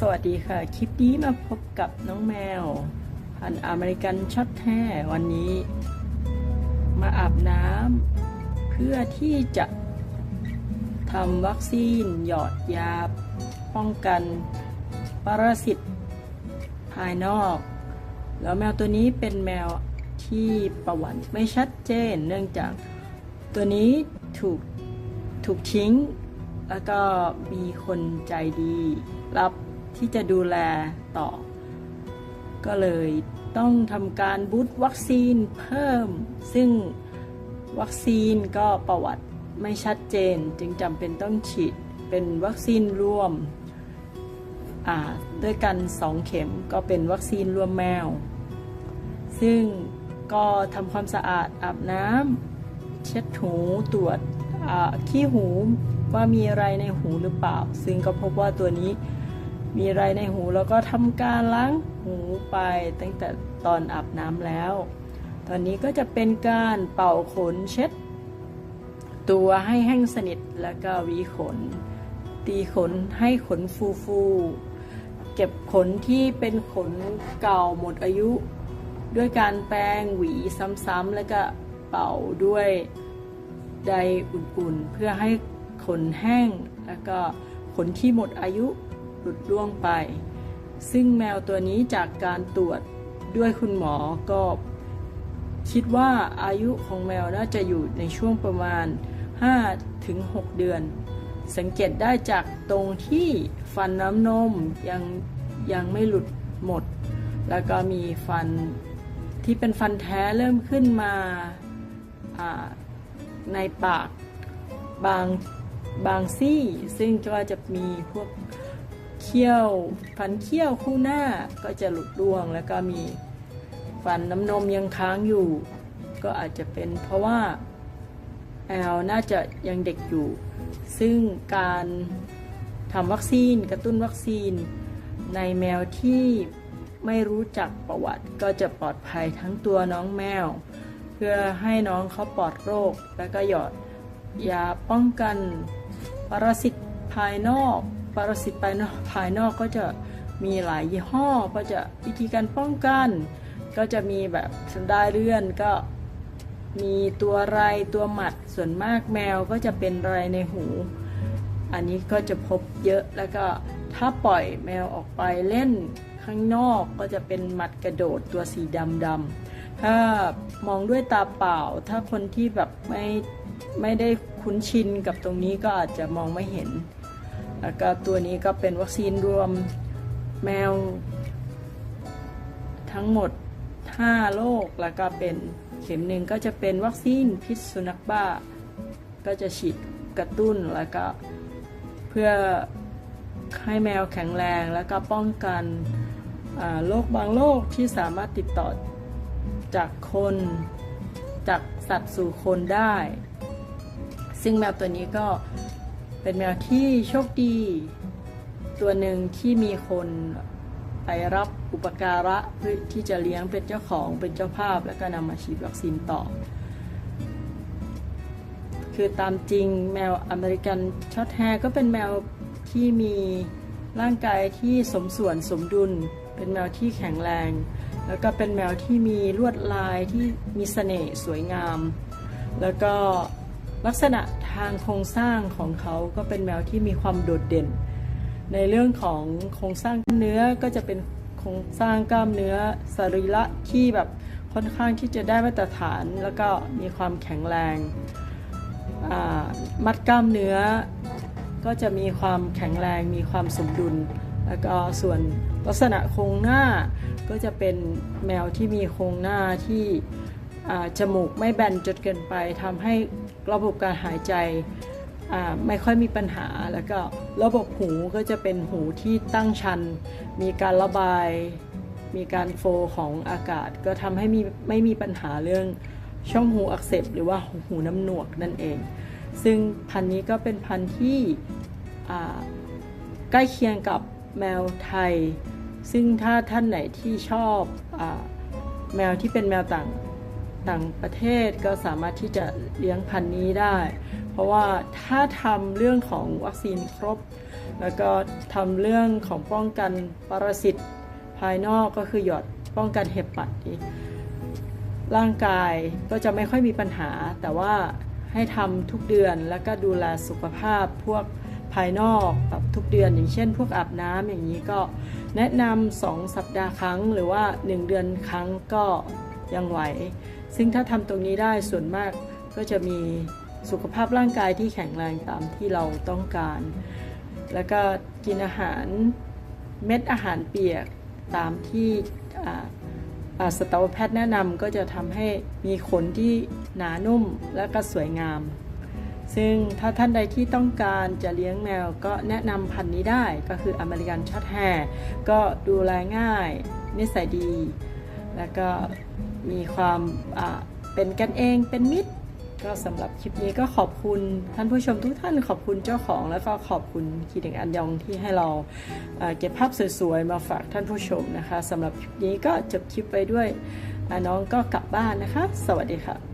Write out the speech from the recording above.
สวัสดีค่ะ คลิปนี้มาพบกับน้องแมว พันธุ์อเมริกันช็อตแท้วันนี้ มาอาบน้ำเพื่อที่จะทำวัคซีน หยอดยา ป้องกันปรสิตภายนอก แล้วแมวตัวนี้เป็นแมวที่ประวัติไม่ชัดเจน เนื่องจากตัวนี้ถูกถูกทิ้ง แล้วก็มีคนใจดีรับ ที่จะดูแลต่อ ก็เลยต้องทำการบูตวัคซีนเพิ่ม ซึ่งวัคซีนก็ประวัติไม่ชัดเจน จึงจำเป็นต้องฉีดเป็นวัคซีนรวมด้วยกัน 2 เข็มก็เป็นวัคซีนรวมแมว ซึ่งก็ทำความสะอาดอาบน้ำเช็ดหูตรวจขี้หูว่ามีอะไรในหูหรือเปล่า ซึ่งก็พบว่าตัวนี้ มีอะไรในหูแล้วก็ทำการล้างหูไปตั้งแต่ตอนอาบน้ำแล้ว ตอนนี้ก็จะเป็นการเป่าขนเช็ด ตัวให้แห้งสนิทแล้วก็หวีขน ตีขนให้ขนฟูฟูๆเก็บขนที่เป็นขนเก่าหมดอายุ ด้วยการแปรงหวีซ้ำๆแล้วก็เป่าด้วยไดอุ่นๆ เพื่อให้ขนแห้งแล้วก็ขนที่หมดอายุ หลุดร่วงไป ซึ่งแมวตัวนี้จากการตรวจด้วยคุณหมอก็คิดว่าอายุของแมวน่าจะอยู่ในช่วงประมาณ 5-6 เดือน สังเกตได้จากตรงที่ฟันน้ำนมยังยังไม่หลุดหมด แล้วก็มีฟันที่เป็นฟันแท้เริ่มขึ้นมาในปากบางบางซี่ ซึ่งก็จะมีพวก ขี้ยว ฟันเขี้ยวคู่หน้าก็จะหลุดร่วง แล้วก็มีฟันน้ำนมยังค้างอยู่ ก็อาจจะเป็นเพราะว่าแอลน่าจะยังเด็กอยู่ ซึ่งการทำวัคซีนกระตุ้นวัคซีน ในแมวที่ไม่รู้จักประวัติก็จะปลอดภัยทั้งตัวน้องแมว เพื่อให้น้องเขาปลอดโรค และก็หยอดยาป้องกันปรสิตภายนอก ปรสิตภายนอกภายนอกก็จะมีหลายยี่ห้อ ก็จะวิธีการป้องกัน ก็จะมีแบบสันด้เลื่อนก็มีตัวไรตัวหมัดส่วนมากแมวก็จะเป็นไรในหู อันนี้ก็จะพบเยอะแล้วก็ถ้าปล่อยแมวออกไปเล่นข้างนอกก็จะเป็นหมัดกระโดดตัวสีดำดำถ้ามองด้วยตาเปล่า ถ้าคนที่แบบไม่ไม่ได้คุ้นชินกับตรงนี้ก็อาจจะมองไม่เห็น แล้วก็ตัวนี้ก็เป็นวัคซีนรวมแมวทั้งหมด 5 โรคแล้วก็เป็นเข็มหนึ่งก็จะเป็นวัคซีนพิษสุนัขบ้า ก็จะฉีดกระตุ้นแล้วก็เพื่อให้แมวแข็งแรงแล้วก็ป้องกันโรคบางโรคที่สามารถติดต่อจากคนจากสัตว์สู่คนได้ ซึ่งแมวตัวนี้ก็ เป็นแมวที่โชคดี ตัวหนึ่งที่มีคนไปรับอุปการะเพื่อที่จะเลี้ยงเป็นเจ้าของเป็นเจ้าภาพ แล้วก็นำมาฉีดวัคซีนต่อ คือตามจริงแมวอเมริกันช็อตแฮร์ก็เป็นแมวที่มีร่างกายที่สมส่วนสมดุล เป็นแมวที่แข็งแรง แล้วก็เป็นแมวที่มีลวดลายที่มีเสน่ห์สวยงาม แล้วก็ ลักษณะทางโครงสร้างของเขาก็เป็นแมวที่มีความโดดเด่น ในเรื่องของโครงสร้างเนื้อก็จะเป็นโครงสร้างกล้ามเนื้อสรีระที่แบบค่อนข้างที่จะได้มาตรฐาน แล้วก็มีความแข็งแรง มัดกล้ามเนื้อ ก็จะมีความแข็งแรง มีความสมดุล แล้วก็ส่วนลักษณะโครงหน้าก็จะเป็นแมวที่มีโครงหน้าที่ จมูกไม่แบนจนเกินไปทำให้ระบบการหายใจไม่ค่อยมีปัญหาแล้วก็ระบบหูก็จะเป็นหูที่ตั้งชัน มีการระบาย มีการโฟลของอากาศ ก็ทำให้มีไม่มีปัญหาเรื่องช่องหูอักเสบหรือว่าหูน้ำหนวกนั่นเอง ซึ่งพันนี้ก็เป็นพันที่ใกล้เคียงกับแมวไทย ซึ่งถ้าท่านไหนที่ชอบอแมวที่เป็นแมวต่าง ต่างประเทศก็สามารถที่จะเลี้ยงพันธุ์นี้ได้ เพราะว่าถ้าทำเรื่องของวัคซีนครบ แล้วก็ทำเรื่องของป้องกันปรสิตภายนอกก็คือหยอดป้องกันเห็บปัดีร่างกายก็จะไม่ค่อยมีปัญหา แต่ว่าให้ทำทุกเดือนแล้วก็ดูแลสุขภาพพวกภายนอกแบบทุกเดือนอย่างเช่น พวกอาบน้ำอย่างนี้ก็แนะนำสองสัปดาห์ครั้ง หรือว่า 1 เดือนครั้งก็ยังไหว ซึ่งถ้าทำตรงนี้ได้ส่วนมากก็จะมีสุขภาพร่างกายที่แข็งแรงตามที่เราต้องการ แล้วก็กินอาหารเม็ดอาหารเปียกตามที่อ่าอ่าสัตวแพทย์แนะนำก็จะทำให้มีขนที่หนานุ่มและก็สวยงาม ซึ่งถ้าท่านใดที่ต้องการจะเลี้ยงแมวก็แนะนำพันธุ์นี้ได้ก็คืออเมริกันช็อตแฮร์ก็ดูแลง่าย นิสัยดี แล้วก็ มีความอ่าเป็นกันเองเป็นมิตร ก็สำหรับคลิปนี้ก็ขอบคุณท่านผู้ชมทุกท่านขอบคุณเจ้าของ แล้วก็ขอบคุณคีเด็กอันยองที่ให้เราเก็บภาพสวยๆ มาฝากท่านผู้ชมนะคะสำหรับคลิปนี้ก็จบคลิปไปด้วยอาน้องก็กลับบ้านนะคะ สวัสดีค่ะ